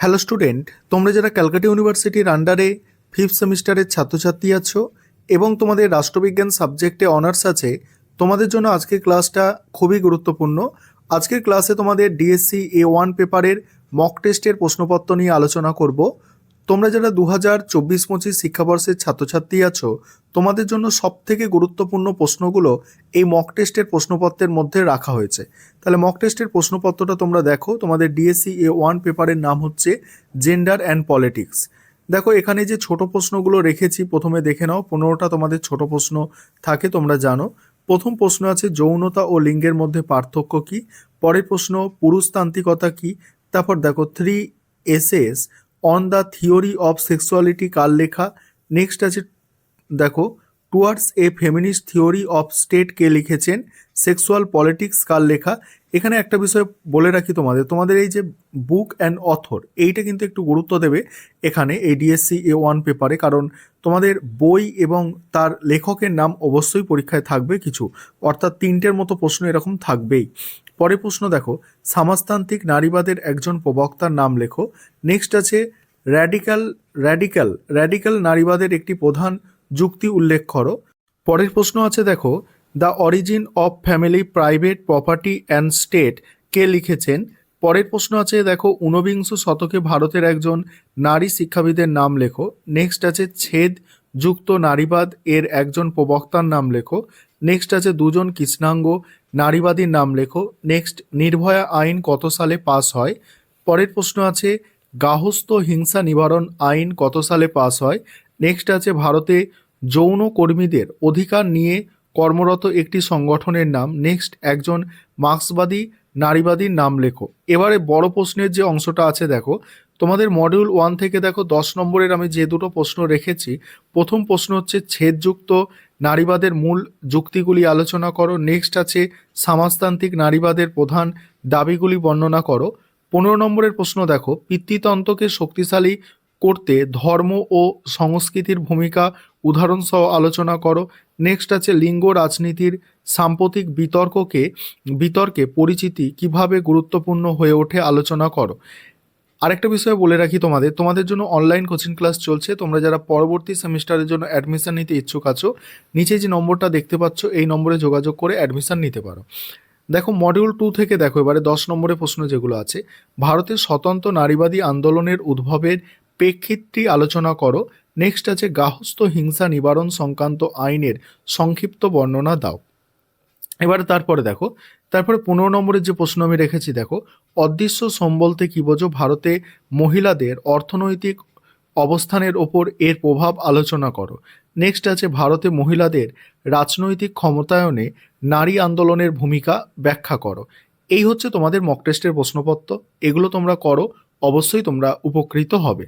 Hello student, তোমরা যারা ক্যালকাটা ইউনিভার্সিটির আন্ডারে ফিফথ সেমিস্টারের ছাত্রছাত্রী আছো এবং তোমাদের রাষ্ট্রবিজ্ঞান সাবজেক্টে অনার্স আছে, তোমাদের জন্য আজকের ক্লাসটা খুবই গুরুত্বপূর্ণ। আজকের ক্লাসে তোমাদের ডিএসসি এ ওয়ান পেপারের মক টেস্টের প্রশ্নপত্র নিয়ে আলোচনা করব। তোমরা যারা দু হাজার চব্বিশ পঁচিশ শিক্ষাবর্ষের ছাত্রছাত্রী আছো, তোমাদের জন্য সবথেকে গুরুত্বপূর্ণ প্রশ্নগুলো এই মক টেস্টের প্রশ্নপত্রের মধ্যে রাখা হয়েছে। তাহলে মক টেস্টের প্রশ্নপত্রটা তোমরা দেখো, তোমাদের ডিএসসি এ ওয়ান পেপারের নাম হচ্ছে জেন্ডার অ্যান্ড পলিটিক্স দেখো, এখানে যে ছোট প্রশ্নগুলো রেখেছি, প্রথমে দেখে নাও, পনেরোটা তোমাদের ছোট প্রশ্ন থাকে, তোমরা জানো। প্রথম প্রশ্ন আছে, যৌনতা ও লিঙ্গের মধ্যে পার্থক্য কি? পরের প্রশ্ন, পুরুষতান্ত্রিকতা কি? তারপর দেখো three essays on the theory of sexuality কার লেখা? নেক্সট আছে, দেখো towards a feminist theory of state কে লিখেছেন সেক্সুয়াল পলিটিক্স কার লেখা? এখানে একটা বিষয় বলে রাখি তোমাদের তোমাদের এই যে বুক অ্যান্ড অথর এইটা কিন্তু একটু গুরুত্ব দেবে এখানে, এই ডিএসসি এ ওয়ান পেপারে কারণ তোমাদের বই এবং তার লেখকের নাম অবশ্যই পরীক্ষায় থাকবে কিছু, অর্থাৎ তিনটের মতো প্রশ্ন এরকম থাকবেই। পরে প্রশ্ন দেখো, সমাজতান্ত্রিক নারীবাদের একজন প্রবক্তার নাম লেখো। নেক্সট আছে র্যাডিক্যাল র্যাডিক্যাল র্যাডিক্যাল নারীবাদের একটি প্রধান যুক্তি উল্লেখ করো। পরের প্রশ্ন আছে দেখো the origin of family private property and state কে লিখেছেন? পরের প্রশ্ন আছে দেখো, ঊনবিংশ শতকে ভারতের একজন নারী শিক্ষাবিদের নাম লেখো। নেক্সট আছে, ছেদ যুক্ত নারীবাদ এর একজন প্রবক্তার নাম লেখো। নেক্সট আছে দুজন কৃষ্ণাঙ্গ, নারীবাদীর নাম লেখো। নেক্সট নির্ভয়া আইন কত সালে পাস হয়? পরের প্রশ্ন আছে গাহস্থ হিংসা নিবারণ আইন কত সালে পাস হয়? নেক্সট আছে ভারতে যৌন কর্মীদের অধিকার নিয়ে কর্মরত একটি সংগঠনের নাম। নেক্সট একজন মার্ক্সবাদী, নারীবাদীর নাম লেখো। এবারে বড় প্রশ্নের যে অংশটা আছে দেখো, তোমাদের মডিউল ওয়ান থেকে দেখো, দশ নম্বরের আমি যে দুটো প্রশ্ন রেখেছি, প্রথম প্রশ্ন হচ্ছে ছেদযুক্ত নারীবাদের মূল যুক্তিগুলি আলোচনা করো। নেক্সট আছে, সমাজতান্ত্রিক নারীবাদের প্রধান দাবিগুলি বর্ণনা করো। পনেরো নম্বরের প্রশ্ন দেখো, পিতৃতন্ত্রকে শক্তিশালী করতে ধর্ম ও সংস্কৃতির ভূমিকা উদাহরণসহ আলোচনা করো। নেক্সট আছে, লিঙ্গ রাজনীতির সাম্প্রতিক বিতর্ককে, বিতর্কে পরিচিতি কীভাবে গুরুত্বপূর্ণ হয়ে ওঠে আলোচনা করো। আরেকটা বিষয় বলে রাখি তোমাদের তোমাদের জন্য অনলাইন কোচিং ক্লাস চলছে। তোমরা যারা পরবর্তী সেমিস্টারের জন্য অ্যাডমিশন নিতে ইচ্ছুক আছো, নিচে যে নম্বরটা দেখতে পাচ্ছ, এই নম্বরে যোগাযোগ করে অ্যাডমিশন নিতে পারো। দেখো মডিউল টু থেকে দেখো, এবারে দশ নম্বরের প্রশ্ন যেগুলো আছে, ভারতের স্বতন্ত্র নারীবাদী আন্দোলনের উদ্ভবের প্রেক্ষিতটি আলোচনা করো। নেক্সট আছে গাহস্থ হিংসা নিবারণ সংক্রান্ত আইনের সংক্ষিপ্ত বর্ণনা দাও। এবারে তারপরে দেখো, তারপরে পনেরো নম্বরের যে প্রশ্ন আমি রেখেছি, দেখো, অদৃশ্য সম্বলতে কি বোঝো? ভারতে মহিলাদের অর্থনৈতিক অবস্থানের ওপর এর প্রভাব আলোচনা করো। নেক্সট আছে, ভারতে মহিলাদের রাজনৈতিক ক্ষমতায়নে নারী আন্দোলনের ভূমিকা ব্যাখ্যা করো। এই হচ্ছে তোমাদের মক টেস্টের প্রশ্নপত্র। এগুলো তোমরা করো, অবশ্যই তোমরা উপকৃত হবে।